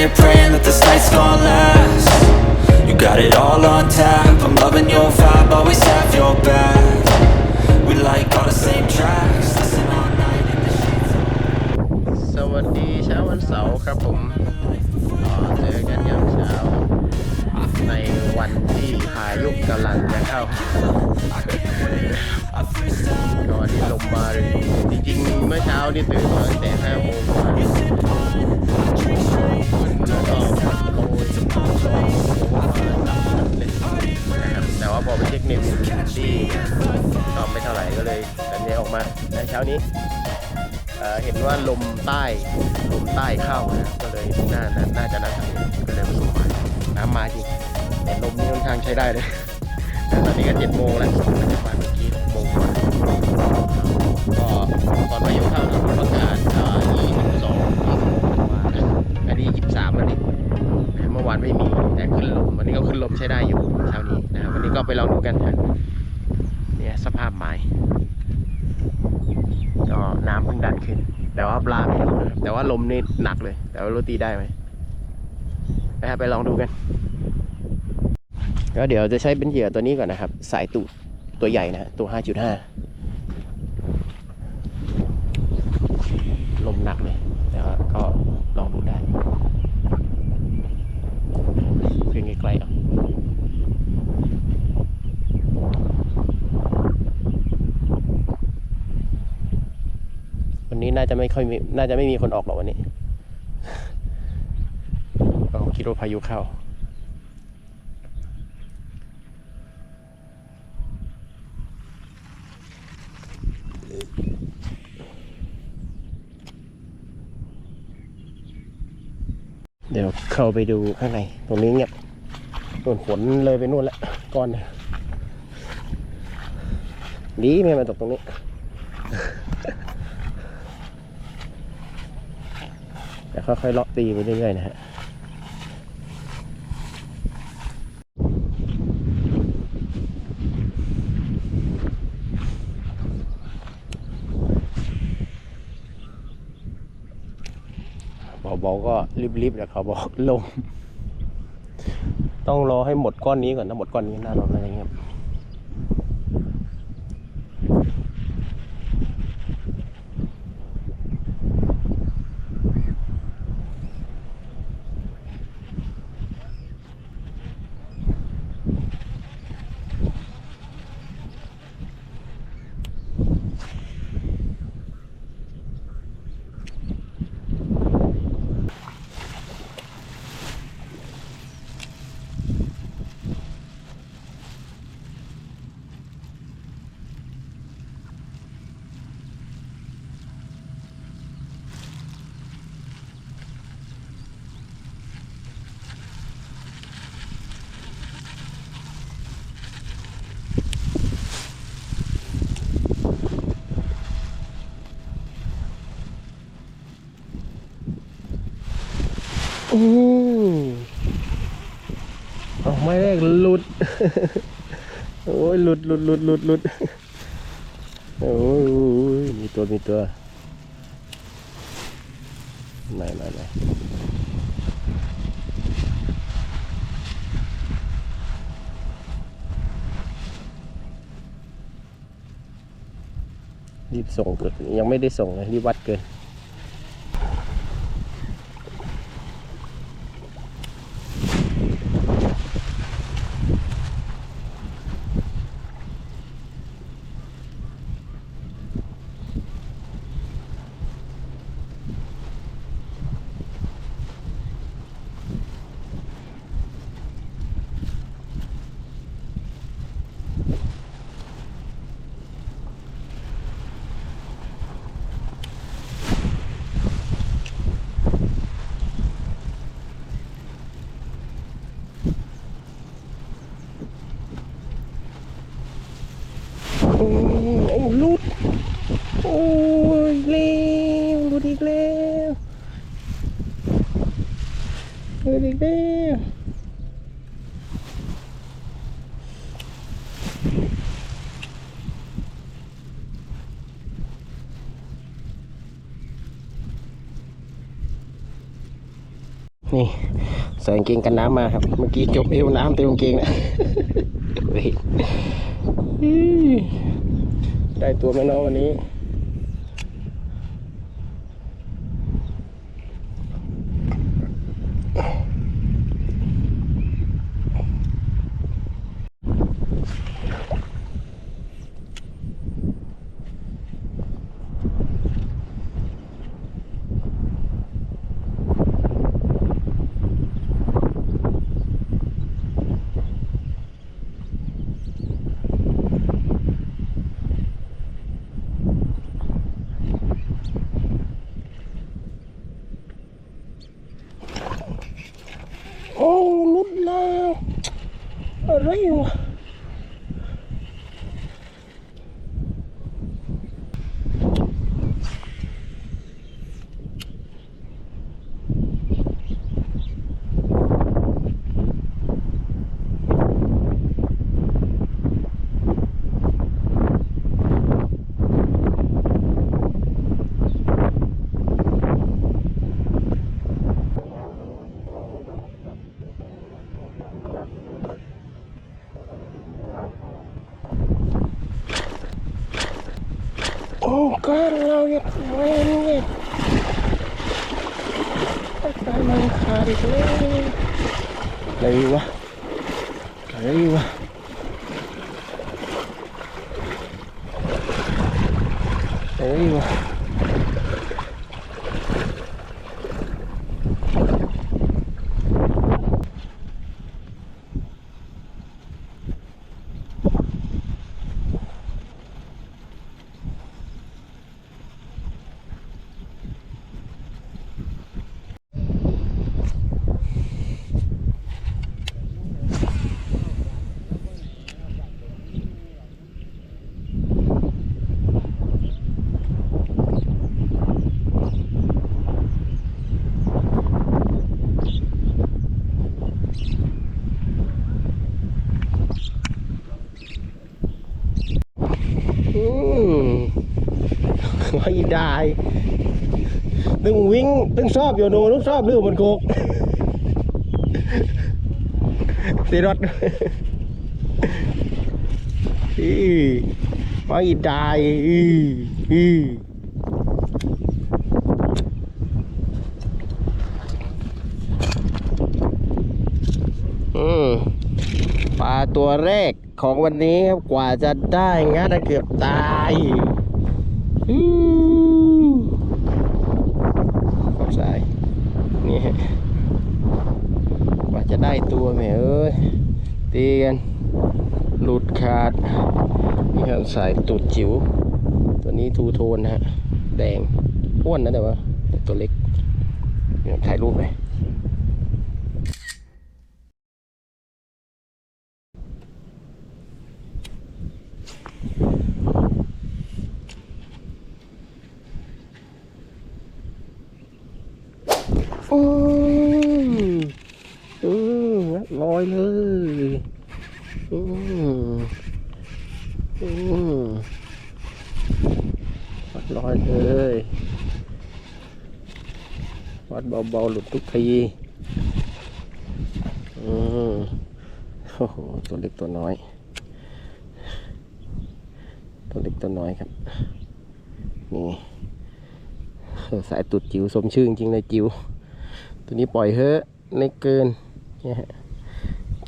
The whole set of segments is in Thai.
here praying that this night's gonna last. You got it all on tap, I'm loving your vibe, always have your back. We like all the same tracks, listen all night in the sheets. สวัสดีเช้าวันเสาร์ครับผมก็เจอกันยามเช้า ในวันที่พายุกำลังจะเข้า ก็วันนี้ลมมาเลยจริงๆ เมื่อเช้านี่ตื่นมาตั้งแต่5โมงกว่า ใต้ลมใต้เข้านะก็เลยน่าน่าน่าจะน่างนี้ก็เลยมาลงมาน้ำมาจริงแต่ลมนี่ค่อนข้างใช้ได้เลยแต่ตอนนี้ก็เจ็ดโมงแล้ว ว่าลมนี่หนักเลย แต่ว่ารู้ตีได้ไหมไปครับไปลองดูกัน ก็เดี๋ยวจะใช้เป็นเหยื่อตัวนี้ก่อนนะครับ สายตูดตัวใหญ่นะตัว 5.5 ลมหนักเลย แต่ว่าก็ลองดูได้เพียงไกลๆเอาวันนี้น่า จะไม่ค่อยมีน่าจะไม่มีคนออกหรอกวันนี้ก็คิดว่าพายุเข้า เดี๋ยวเข้าไปดูข้างใน ตรงนี้เงียบส่วนฝนเลยไปนู่นแล้วก้อนหนึ่งดีไม่มาตกตรงนี้ แต่ค่อยๆเลาะตีไปเรื่อยๆนะฮะเบาๆก็รีบๆเดี๋ยวเขาบอกลม ต้องรอให้หมดก้อนนี้ก่อนถ้าหมดก้อนนี้น่ารออะไรเงี้ย อืมออกไม่แรกหลุด โอ้ยหลุดหลุดหลุดหลุดหลุดโอ้ยมีตัวมีตัวไม่ไม่ไม่รีบส่งเกิดยังไม่ได้ส่งเลยรีบวัดเกิน บี้นี่ใส่กางเกงกันน้ำมาครับ เมื่อกี้จบเอวน้ำเต็มกางเกงนะได้ตัวไหมน้องวันนี้ โอ้ลุดแล้ว อะ ไรวะโอ้การเราเนี่ยแม่งเนี่ยการมันขาดอีกแล้วอะไรวะอะไรวะอะไรวะอืม ไม่ได้ตึงวิ่งตึงชอบอยู่โนตึงชอบเรื่อบนโคกสีรถอีไม่ได้อีอีปลาตัวแรกของวันนี้ครับกว่าจะได้งัดเกือบตาย ขอบสาย นี่กว่าจะได้ตัวแม่เอ้ยตีกัน หลุดขาด นี่ครับสายตูดจิ๋ว ตัวนี้ทูโทนนะฮะ แดง อ้วนนะแต่ว่าแต่ตัวเล็กเนี่ยถ่ายรูปไหม โอ้ยเออลอยเลยอืมอืมวัดลอยเลยวัดเบาๆหลุดทุกทีอืมโอ้โหตัวเล็กตัวน้อย ตัวเล็กตัวน้อยครับ นี่สายตุดจิ๋วสมชื่อจริงเลยจิ๋ว ตัวนี้ปล่อยเฮ้อะในเกินเนี่ยฮะ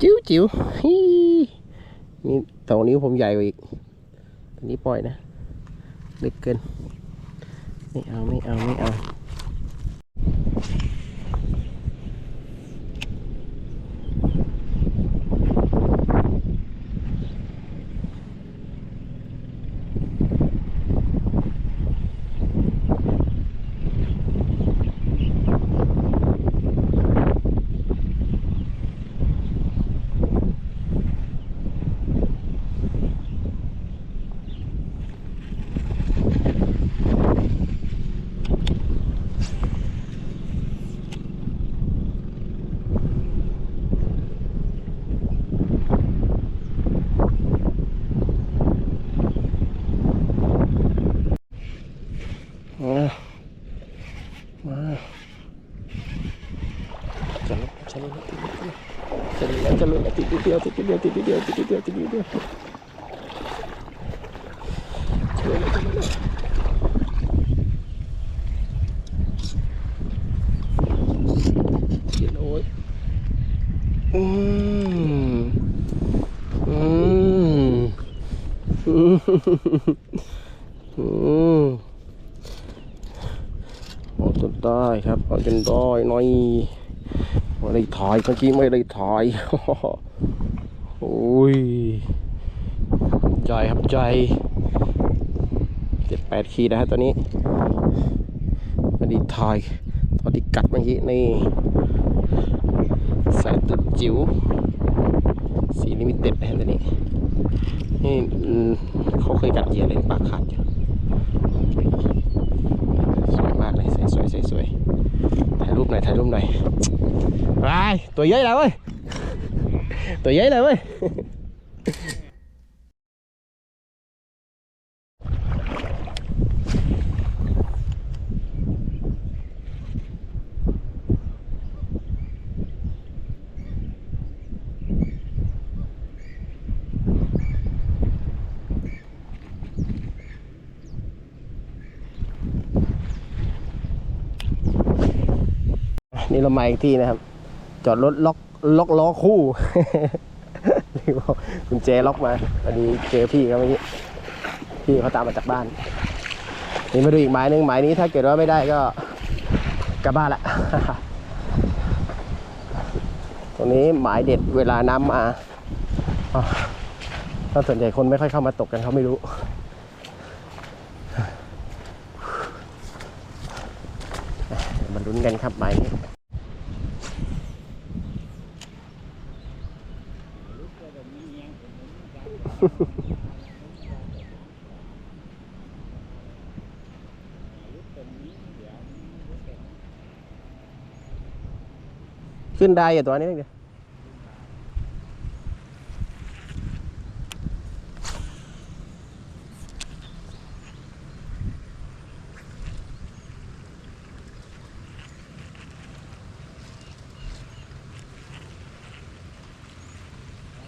จิ๋วจิ๋วฮีนี่สองนิ้วผมใหญ่กว่าอีก ตัวนี้ปล่อยนะเล็กเกิน ไม่เอาไม่เอาไม่เอา นิดเดียวติดนิดเดียวติดนิดเดียวติดนิดเดียวติดนิดเดียวจะรู้แล้วจะรู้แล้วเขียนโอ้ยอืมอืมอืมอืมเอาจนได้ครับเอาจนได้น่อย ไม่ได้ถ่ายเมื่อกี้ไม่ได้ถ่ายโอ้ยใจครับใจเจ็ดแปดขีดนะฮะตัวนี้ไม่ได้ถ่ายตอนที่กัดเมื่อกี้นี่สายตุดจิ๋วสีลิมิเต็ดนะฮะตัวนี้นี่เขาเคยกัดเหยื่อเลยปากขาดอยู่สวยมากเลยใส่สวยใส่สวย ถ่ายรูปหน่อยถ่ายรูป นี่เรามาอีกที่นะครับ จอดรถล็อกล็อกล้อคู่นี่บอกคุณเจล็อกมาพอดีเจอพี่เขาเมื่อกี้พี่เขาตามมาจากบ้าน นี่มาดูอีกหมายหนึ่งหมายนี้ถ้าเกิดว่าไม่ได้ก็กลับบ้านละตรงนี้หมายเด็ดเวลาน้ำมาถ้าส่วนใหญ่คนไม่ค่อยเข้ามาตกกันเขาไม่รู้มาลุ้นกันครับหมายนี้ ขึ้นได้อยู่ตัวนี้นเดียว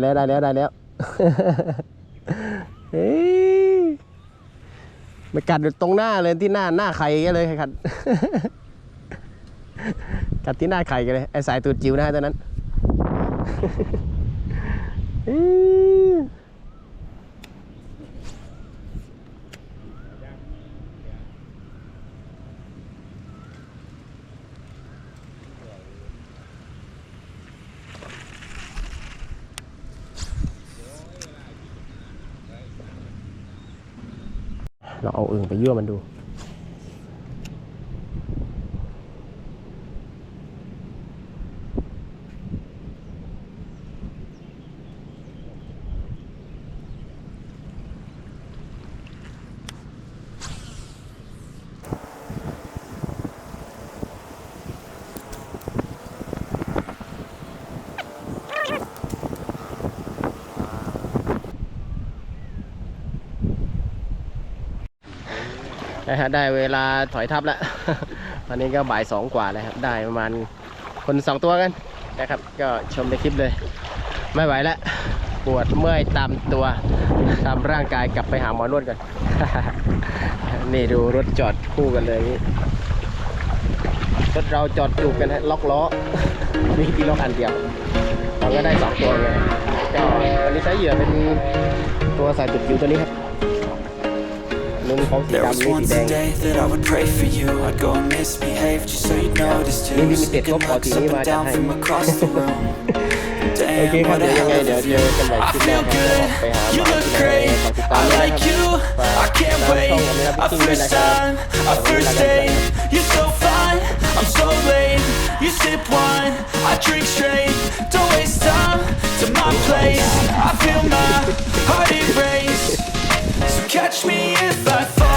ได้แล้วได้แล้วได้แล้ว เฮ้ยมากัดอยู่ตรงหน้าเลยที่หน้าหน้าไข่กันเลยกัดกัดที่หน้าไข่กันเลยไอ้สายตูดจิ๋วนะฮะตอนนั้น อื้อ เราเอาอึ่งไปยั่วมันดู นะฮะได้เวลาถอยทับแล้ว ตอนนี้ก็บ่ายสองกว่าแล้วครับ ได้ประมาณคนสองตัวกันนะครับ ก็ชมในคลิปเลย ไม่ไหวแล้วปวดเมื่อยตามตัวตามร่างกายกลับไปหาหมอนวดกันนี่ดูรถจอดคู่กันเลยรถเราจอดจูบกันฮะล็อกล้อนี่ที่ล็อกอันเดียวเราก็ได้สองตัวไงก็วันนี้ใช้เหยื่อเป็นตัวสายตุดจิ๋วตัวนี้ครับ นุ่มของสี There was ดำนี่ once สี a แดง day that I would pray for you I'd go and misbehave just so you'd notice too Maybe we get Sneaking top looks party up ni and ba down chẳng from hay. across the room Damn, โอเคครับ what เดี๋ a ยวยังไง hell เดี๋ยว of a เจ view อกันใหม่ I คลิปหน้า feel ครับเดี๋ยว good, ไปหาห you มา look ที่ไหน great ฝากติดตาม I ด้วยนะ like ครับ you, ฝาก I can't ตาม wait ช่องกันนะครับ A พี่กิ้งด้วย first นะครับ time, a first date You're so fine, I'm so late You sip wine, I drink straight Don't waste time to my place I feel my heart erase So catch me if I fall